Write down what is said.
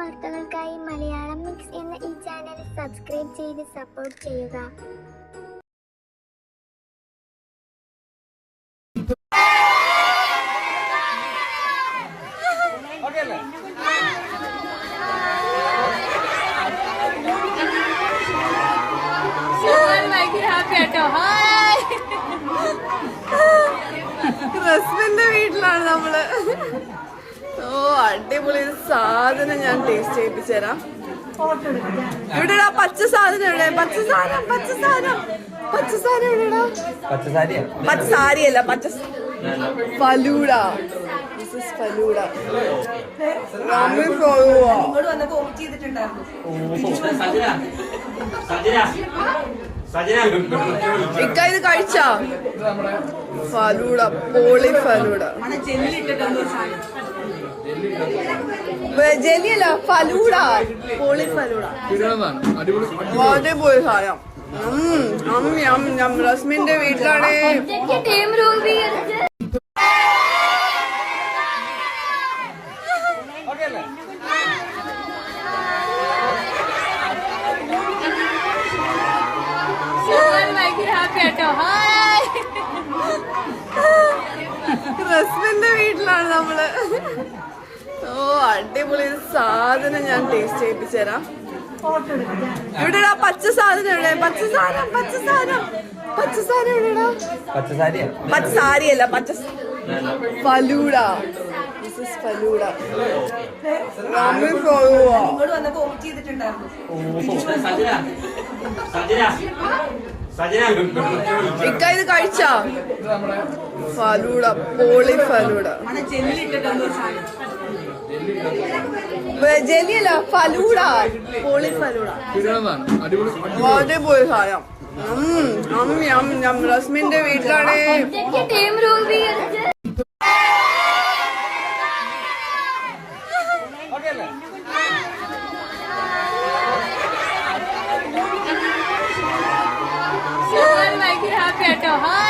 വാർത്തകൾക്കായി മലയാളം മിക്സ് എന്ന ഈ ചാനൽ സബ്സ്ക്രൈബ് ചെയ്ത് സപ്പോർട്ട് ചെയ്യുക. ഹായ് റസ്മിന്റെ വീട്ടിലാണ് നമ്മൾ ഓ അടിപൊളി ഒരു സാധനം ഞാൻ ടേസ്റ്റ് ചെയ്യിപ്പിച്ചു തരാം. ഇവിടെ പച്ച സാധനം എവിടെ? പച്ച സാധനം പച്ച സാധനം. പച്ച സാധനം എവിടെടാ? പച്ച പച്ച സാരിയല്ല പച്ച ഫലൂഡ. ഇക്കായത് കഴിച്ച ഫലൂഡ. ഇക്ക ഇത് ഫലൂഡ പോളി ഫലൂഡ. ജെലിയല്ല ഫലൂഡ. പോളി ഫലൂഡ. അടിപൊളി. സാധനം. ഉം, യം, യം, യം. റസ്മിന്റെ വീട്ടിലാണ്. റസ്മിന്റെ വീട്ടിലാണ് നമ്മൾ. ഓ അടിപൊളി സാധനം ഞാൻ ടേസ്റ്റ് ചെയ്യിപ്പിച്ചു തരാം. ഇവിടെ പച്ച സാധനം എവിടെ പച്ച സാധനം പച്ച സാധനം. പച്ച സാധനം ഇവിടെ പച്ച പച്ച സാരിയല്ല പച്ച ഫലൂഡ. സജന. ഇക്ക ഇത് കഴിച്ചാ? ഫലൂഡ പോളി ഫലൂഡ. ജെലിയല്ല ഫലൂഡ. പോളി ഫലൂഡ. അടിപൊളി സാധനം. ഉം, യം, യം, യം. റസ്മിന്റെ വീട്ടിലാണ്. ഹാപ്പി ആട്ടോ ഹായ്